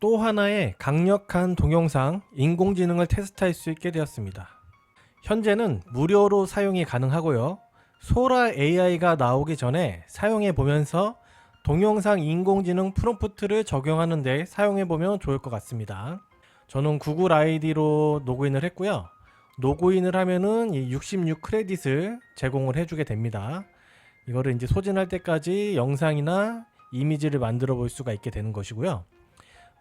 또 하나의 강력한 동영상 인공지능을 테스트할 수 있게 되었습니다. 현재는 무료로 사용이 가능하고요. 소라 AI가 나오기 전에 사용해 보면서 동영상 인공지능 프롬프트를 적용하는 데 사용해 보면 좋을 것 같습니다. 저는 구글 아이디로 로그인을 했고요. 로그인을 하면은 이 66 크레딧을 제공을 해주게 됩니다. 이거를 이제 소진할 때까지 영상이나 이미지를 만들어 볼 수가 있게 되는 것이고요.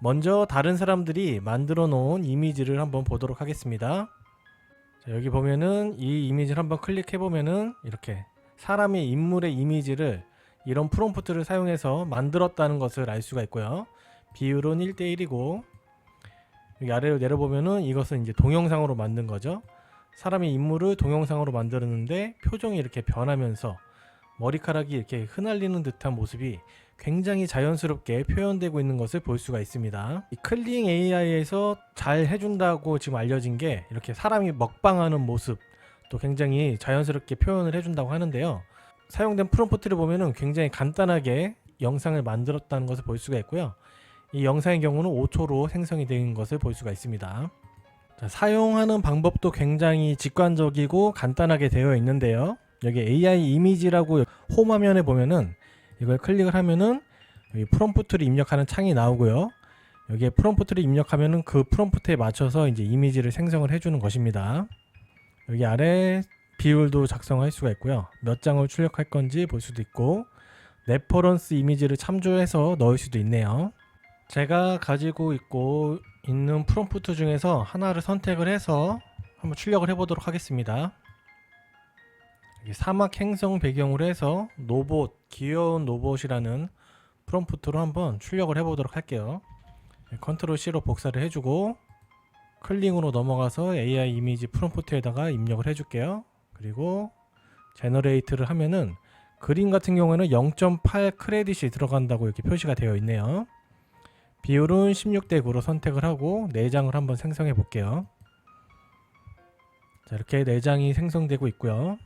먼저 다른 사람들이 만들어 놓은 이미지를 한번 보도록 하겠습니다. 자, 여기 보면은 이 이미지를 한번 클릭해 보면은 이렇게 사람의 인물의 이미지를 이런 프롬프트를 사용해서 만들었다는 것을 알 수가 있고요. 비율은 1대1이고 여기 아래로 내려보면은 이것은 이제 동영상으로 만든 거죠. 사람의 인물을 동영상으로 만들었는데 표정이 이렇게 변하면서 머리카락이 이렇게 흩날리는 듯한 모습이 굉장히 자연스럽게 표현되고 있는 것을 볼 수가 있습니다. 이 클링 AI에서 잘 해준다고 지금 알려진 게 이렇게 사람이 먹방하는 모습 또 굉장히 자연스럽게 표현을 해준다고 하는데요. 사용된 프롬프트를 보면은 굉장히 간단하게 영상을 만들었다는 것을 볼 수가 있고요. 이 영상의 경우는 5초로 생성이 된 것을 볼 수가 있습니다. 자, 사용하는 방법도 굉장히 직관적이고 간단하게 되어 있는데요. 여기 AI 이미지라고 홈 화면에 보면은 이걸 클릭을 하면은 여기 프롬프트를 입력하는 창이 나오고요. 여기에 프롬프트를 입력하면은 그 프롬프트에 맞춰서 이제 이미지를 생성을 해주는 것입니다. 여기 아래 비율도 작성할 수가 있고요. 몇 장을 출력할 건지 볼 수도 있고 레퍼런스 이미지를 참조해서 넣을 수도 있네요. 제가 가지고 있고 있는 프롬프트 중에서 하나를 선택을 해서 한번 출력을 해보도록 하겠습니다. 사막 행성 배경으로 해서 로봇, 귀여운 로봇이라는 프롬프트로 한번 출력을 해보도록 할게요. 네, 컨트롤 C로 복사를 해주고 클릭으로 넘어가서 AI 이미지 프롬프트에다가 입력을 해줄게요. 그리고 제너레이트를 하면은 그림 같은 경우에는 0.8 크레딧이 들어간다고 이렇게 표시가 되어 있네요. 비율은 16대 9로 선택을 하고 4장을 한번 생성해 볼게요. 자, 이렇게 4장이 생성되고 있고요.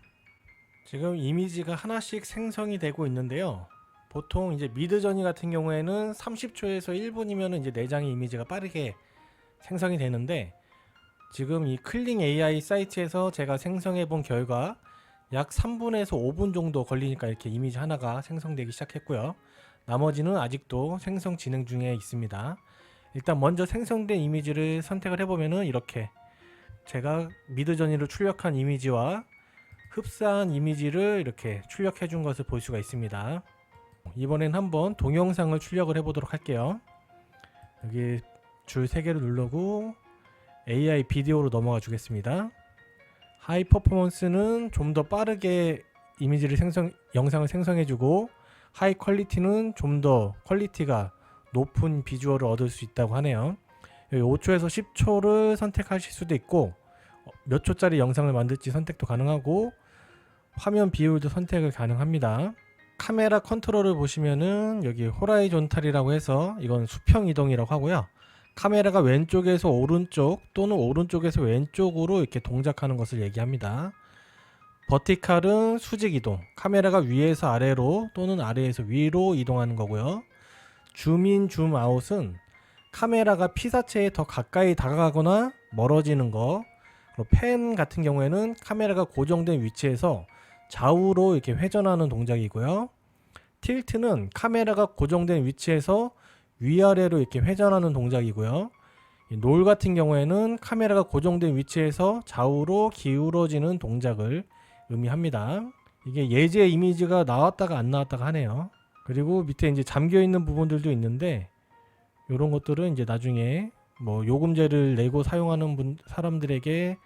지금 이미지가 하나씩 생성이 되고 있는데요. 보통 이제 미드저니 같은 경우에는 30초에서 1분이면 이제 4장의 이미지가 빠르게 생성이 되는데 지금 이 클링 AI 사이트에서 제가 생성해 본 결과 약 3분에서 5분 정도 걸리니까 이렇게 이미지 하나가 생성되기 시작했고요. 나머지는 아직도 생성 진행 중에 있습니다. 일단 먼저 생성된 이미지를 선택을 해보면은 이렇게 제가 미드저니로 출력한 이미지와 흡사한 이미지를 이렇게 출력해 준 것을 볼 수가 있습니다. 이번엔 한번 동영상을 출력을 해 보도록 할게요. 여기 줄 3개를 누르고 AI 비디오로 넘어가 주겠습니다. 하이 퍼포먼스는 좀 더 빠르게 이미지를 생성 영상을 생성해 주고 하이 퀄리티는 좀 더 퀄리티가 높은 비주얼을 얻을 수 있다고 하네요. 여기 5초에서 10초를 선택하실 수도 있고 어, 몇 초짜리 영상을 만들지 선택도 가능하고 화면 비율도 선택을 가능합니다. 카메라 컨트롤을 보시면은 여기 호라이존탈이라고 해서 이건 수평 이동이라고 하고요. 카메라가 왼쪽에서 오른쪽 또는 오른쪽에서 왼쪽으로 이렇게 동작하는 것을 얘기합니다. 버티칼은 수직 이동, 카메라가 위에서 아래로 또는 아래에서 위로 이동하는 거고요. 줌인, 줌 아웃은 카메라가 피사체에 더 가까이 다가가거나 멀어지는 거. 그리고 펜 같은 경우에는 카메라가 고정된 위치에서 좌우로 이렇게 회전하는 동작이고요. 틸트는 카메라가 고정된 위치에서 위아래로 이렇게 회전하는 동작이고요. 이롤 같은 경우에는 카메라가 고정된 위치에서 좌우로 기울어지는 동작을 의미합니다. 이게 예제 이미지가 나왔다가 안 나왔다가 하네요. 그리고 밑에 이제 잠겨 있는 부분들도 있는데 이런 것들은 이제 나중에 뭐 요금제를 내고 사용하는 분 사람들에게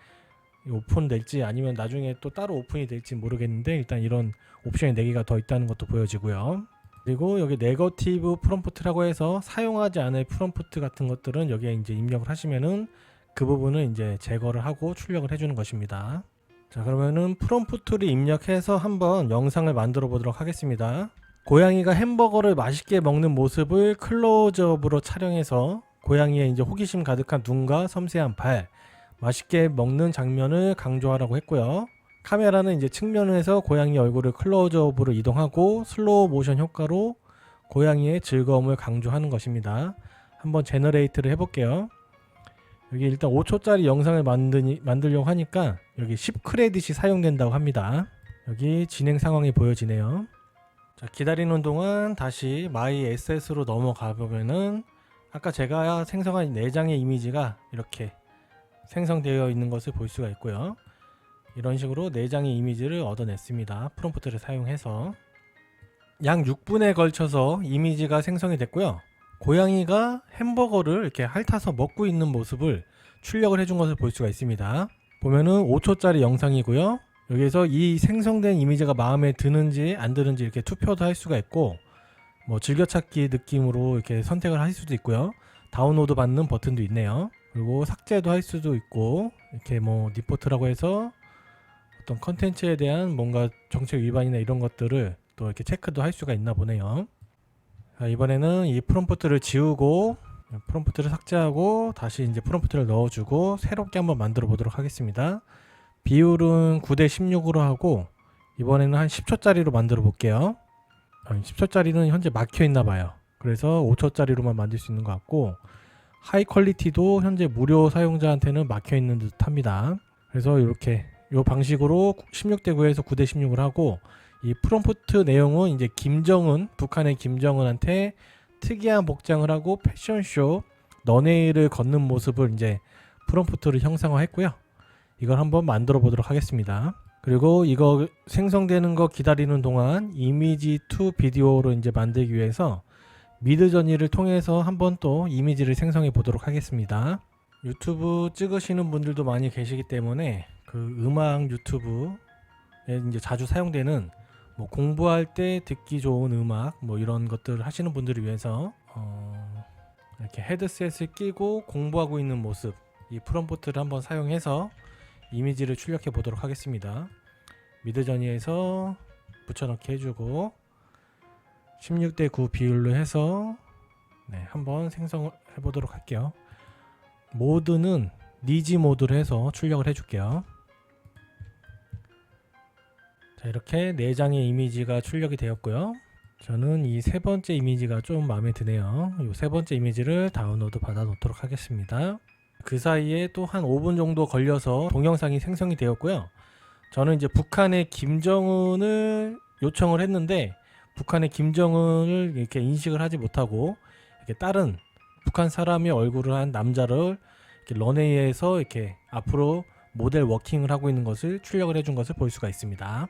오픈 될지 아니면 나중에 또 따로 오픈이 될지 모르겠는데 일단 이런 옵션이 4개가 더 있다는 것도 보여지고요. 그리고 여기 네거티브 프롬프트라고 해서 사용하지 않을 프롬프트 같은 것들은 여기에 이제 입력을 하시면은 그 부분은 이제 제거를 하고 출력을 해주는 것입니다. 자 그러면은 프롬프트를 입력해서 한번 영상을 만들어 보도록 하겠습니다. 고양이가 햄버거를 맛있게 먹는 모습을 클로즈업으로 촬영해서 고양이의 이제 호기심 가득한 눈과 섬세한 발, 맛있게 먹는 장면을 강조하라고 했고요. 카메라는 이제 측면에서 고양이 얼굴을 클로즈업으로 이동하고 슬로우 모션 효과로 고양이의 즐거움을 강조하는 것입니다. 한번 제너레이트를 해볼게요. 여기 일단 5초짜리 영상을 만드니, 만들려고 하니까 여기 10 크레딧이 사용된다고 합니다. 여기 진행 상황이 보여지네요. 자, 기다리는 동안 다시 마이 SS로 넘어가 보면은 아까 제가 생성한 4장의 이미지가 이렇게 생성되어 있는 것을 볼 수가 있고요. 이런 식으로 4장의 이미지를 얻어냈습니다. 프롬프트를 사용해서 약 6분에 걸쳐서 이미지가 생성이 됐고요. 고양이가 햄버거를 이렇게 핥아서 먹고 있는 모습을 출력을 해준 것을 볼 수가 있습니다. 보면은 5초짜리 영상이고요. 여기에서 이 생성된 이미지가 마음에 드는지 안 드는지 이렇게 투표도 할 수가 있고 뭐 즐겨찾기 느낌으로 이렇게 선택을 할 수도 있고요. 다운로드 받는 버튼도 있네요. 그리고 삭제도 할 수도 있고 이렇게 뭐 리포트라고 해서 어떤 컨텐츠에 대한 뭔가 정책 위반이나 이런 것들을 또 이렇게 체크도 할 수가 있나 보네요. 자, 이번에는 이 프롬프트를 지우고 프롬프트를 삭제하고 다시 이제 프롬프트를 넣어주고 새롭게 한번 만들어 보도록 하겠습니다. 비율은 9대 16으로 하고 이번에는 한 10초짜리로 만들어 볼게요. 10초짜리는 현재 막혀 있나 봐요. 그래서 5초짜리로만 만들 수 있는 것 같고 하이 퀄리티도 현재 무료 사용자한테는 막혀 있는 듯 합니다. 그래서 이렇게 이 방식으로 16대 9에서 9대 16을 하고 이 프롬프트 내용은 이제 김정은 북한의 김정은한테 특이한 복장을 하고 패션쇼 너네이를 걷는 모습을 이제 프롬프트를 형상화했고요. 이걸 한번 만들어 보도록 하겠습니다. 그리고 이거 생성되는 거 기다리는 동안 이미지 투 비디오로 이제 만들기 위해서 미드저니를 통해서 한번 또 이미지를 생성해 보도록 하겠습니다. 유튜브 찍으시는 분들도 많이 계시기 때문에 그 음악 유튜브에 이제 자주 사용되는 뭐 공부할 때 듣기 좋은 음악 뭐 이런 것들 하시는 분들을 위해서 어 이렇게 헤드셋을 끼고 공부하고 있는 모습 이 프롬프트를 한번 사용해서 이미지를 출력해 보도록 하겠습니다. 미드저니에서 붙여넣기 해주고 16대 9 비율로 해서 네, 한번 생성해 보도록 할게요. 모드는 니지 모드로 해서 출력을 해줄게요. 자 이렇게 4장의 이미지가 출력이 되었고요. 저는 이 세 번째 이미지가 좀 마음에 드네요. 이 세 번째 이미지를 다운로드 받아 놓도록 하겠습니다. 그 사이에 또 한 5분 정도 걸려서 동영상이 생성이 되었고요. 저는 이제 북한의 김정은을 요청을 했는데 북한의 김정은을 이렇게 인식을 하지 못하고 이렇게 다른 북한 사람의 얼굴을 한 남자를 이렇게 런웨이에서 이렇게 앞으로 모델 워킹을 하고 있는 것을 출력을 해준 것을 볼 수가 있습니다.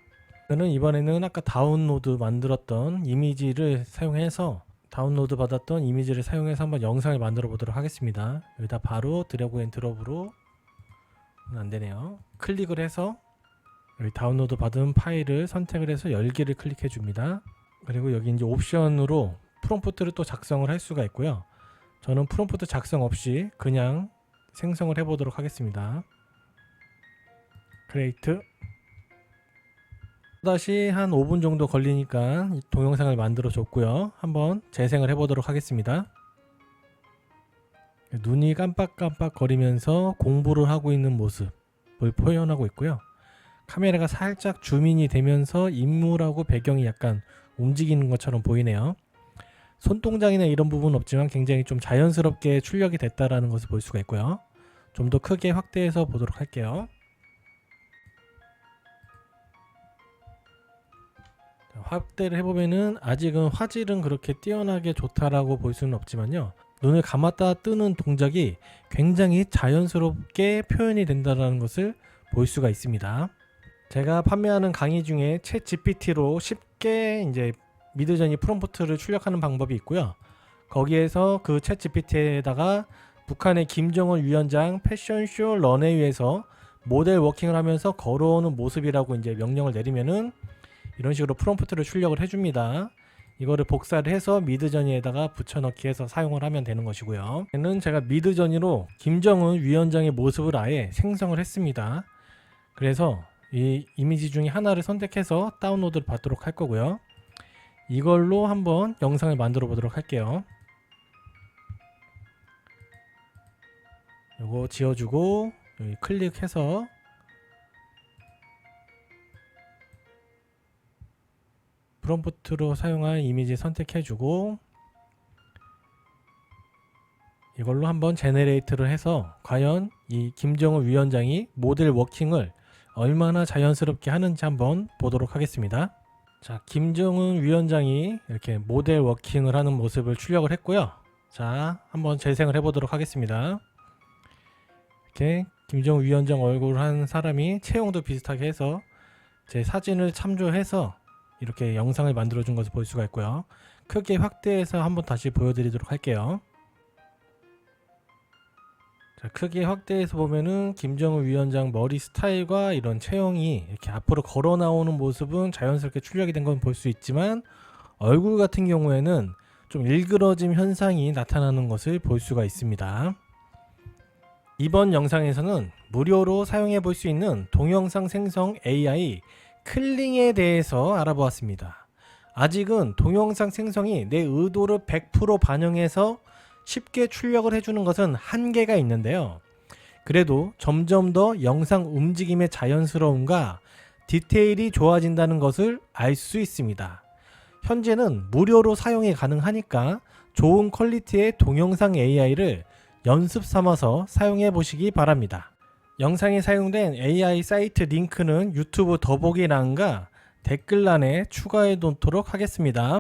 저는 이번에는 아까 다운로드 만들었던 이미지를 사용해서 다운로드 받았던 이미지를 사용해서 한번 영상을 만들어 보도록 하겠습니다. 여기다 바로 드래그 앤 드롭으로 안 되네요. 클릭을 해서 여기 다운로드 받은 파일을 선택을 해서 열기를 클릭해 줍니다. 그리고 여기 이제 옵션으로 프롬프트를 또 작성을 할 수가 있고요. 저는 프롬프트 작성 없이 그냥 생성을 해 보도록 하겠습니다. 크레이트 다시 한 5분 정도 걸리니까 이 동영상을 만들어 줬고요. 한번 재생을 해 보도록 하겠습니다. 눈이 깜빡깜빡 거리면서 공부를 하고 있는 모습을 표현하고 있고요. 카메라가 살짝 줌인이 되면서 인물하고 배경이 약간 움직이는 것처럼 보이네요. 손동작이나 이런 부분은 없지만 굉장히 좀 자연스럽게 출력이 됐다라는 것을 볼 수가 있고요. 좀 더 크게 확대해서 보도록 할게요. 자, 확대를 해보면은 아직은 화질은 그렇게 뛰어나게 좋다라고 볼 수는 없지만요. 눈을 감았다 뜨는 동작이 굉장히 자연스럽게 표현이 된다는 것을 볼 수가 있습니다. 제가 판매하는 강의 중에 챗 GPT로 쉽게 이제 미드저니 프롬프트를 출력하는 방법이 있고요. 거기에서 그 챗 GPT에다가 북한의 김정은 위원장 패션쇼 런웨이에서 모델 워킹을 하면서 걸어오는 모습이라고 이제 명령을 내리면은 이런 식으로 프롬프트를 출력을 해줍니다. 이거를 복사를 해서 미드저니에다가 붙여넣기 해서 사용을 하면 되는 것이고요. 얘는 제가 미드저니로 김정은 위원장의 모습을 아예 생성을 했습니다. 그래서 이 이미지 중에 하나를 선택해서 다운로드를 받도록 할 거고요. 이걸로 한번 영상을 만들어 보도록 할게요. 요거 지워주고 여기 클릭해서 프롬프트로 사용한 이미지 선택해주고 이걸로 한번 제네레이트를 해서 과연 이 김정은 위원장이 모델 워킹을 얼마나 자연스럽게 하는지 한번 보도록 하겠습니다. 자, 김정은 위원장이 이렇게 모델 워킹을 하는 모습을 출력을 했고요. 자, 한번 재생을 해보도록 하겠습니다. 이렇게 김정은 위원장 얼굴 한 사람이 체형도 비슷하게 해서 제 사진을 참조해서 이렇게 영상을 만들어 준 것을 볼 수가 있고요. 크게 확대해서 한번 다시 보여드리도록 할게요. 자, 크게 확대해서 보면은 김정은 위원장 머리 스타일과 이런 체형이 이렇게 앞으로 걸어 나오는 모습은 자연스럽게 출력이 된 건 볼 수 있지만 얼굴 같은 경우에는 좀 일그러짐 현상이 나타나는 것을 볼 수가 있습니다. 이번 영상에서는 무료로 사용해 볼 수 있는 동영상 생성 AI 클링에 대해서 알아보았습니다. 아직은 동영상 생성이 내 의도를 100% 반영해서 쉽게 출력을 해주는 것은 한계가 있는데요. 그래도 점점 더 영상 움직임의 자연스러움과 디테일이 좋아진다는 것을 알 수 있습니다. 현재는 무료로 사용이 가능하니까 좋은 퀄리티의 동영상 AI를 연습 삼아서 사용해 보시기 바랍니다. 영상에 사용된 AI 사이트 링크는 유튜브 더보기란과 댓글란에 추가해 놓도록 하겠습니다.